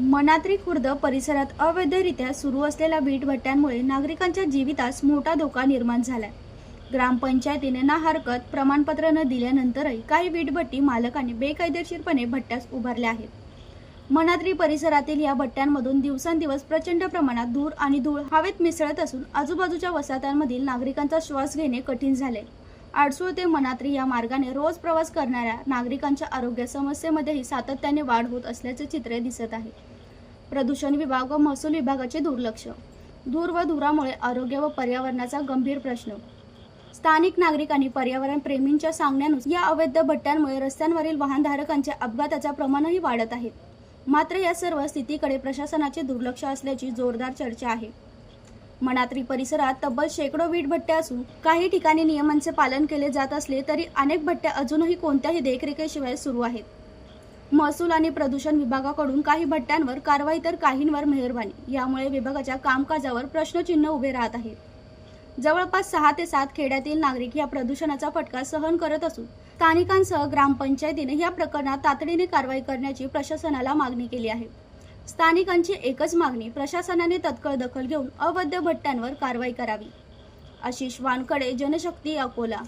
मनात्री खुर्द परिसरात अवैधरित्या सुरू असलेल्या वीटभट्ट्यांमुळे नागरिकांच्या जीवितास मोठा धोका निर्माण झालाय. ग्रामपंचायतीने ना हरकत प्रमाणपत्र न दिल्यानंतरही काही वीटभट्टी मालकांनी बेकायदेशीरपणे भट्ट्यास उभारल्या आहेत. मनात्री परिसरातील या भट्ट्यांमधून दिवसांदिवस प्रचंड प्रमाणात धूर आणि धूळ हवेत मिसळत असून आजूबाजूच्या वसाहतांमधील नागरिकांचा श्वास घेणे कठीण झाले आडसूळ ते मनात्री या मार्गाने रोज प्रवास करणाऱ्या नागरिकांच्या आरोग्य समस्येमध्येही सातत्याने वाढ होत असल्याचे चित्र दिसत आहे प्रदूषण विभाग व महसूल विभागाचे दुर्लक्ष धूर व धुरामुळे आरोग्य व पर्यावरणाचा गंभीर प्रश्न. स्थानिक नागरिकांनी पर्यावरण प्रेमींच्या सांगण्यानुसार या अवैध भट्ट्यांमुळे रस्त्यांवरील वाहनधारकांच्या अपघाताचा प्रमाणही वाढत आहे. मात्र या सर्व स्थितीकडे प्रशासनाचे दुर्लक्ष असल्याची जोरदार चर्चा आहे. मनात्री परिसरात तब्बल शेकडो वीट भट्ट्या असून काही ठिकाणी नियमांचे पालन केले जात असले तरी अनेक भट्ट्या अजूनही कोणत्याही देखरेखीशिवाय सुरू आहेत. महसूल आणि प्रदूषण विभागाकडून काही भट्ट्यांवर कारवाई तर काहींवर मेहरबानी. यामुळे विभागाच्या कामकाजावर प्रश्नचिन्ह उभे राहत आहेत जवळपास सहा ते सात खेड्यातील नागरिक या प्रदूषणाचा फटका सहन करत असून स्थानिकांसह ग्रामपंचायतीने या प्रकरणात तातडीने कारवाई करण्याची प्रशासनाला मागणी केली आहे. स्थानिकांची एकच मागणी प्रशासनाने तत्काळ दखल घेऊन अवैध भट्ट्यांवर कारवाई करावी. आशिष वानकडे जनशक्ती अकोला.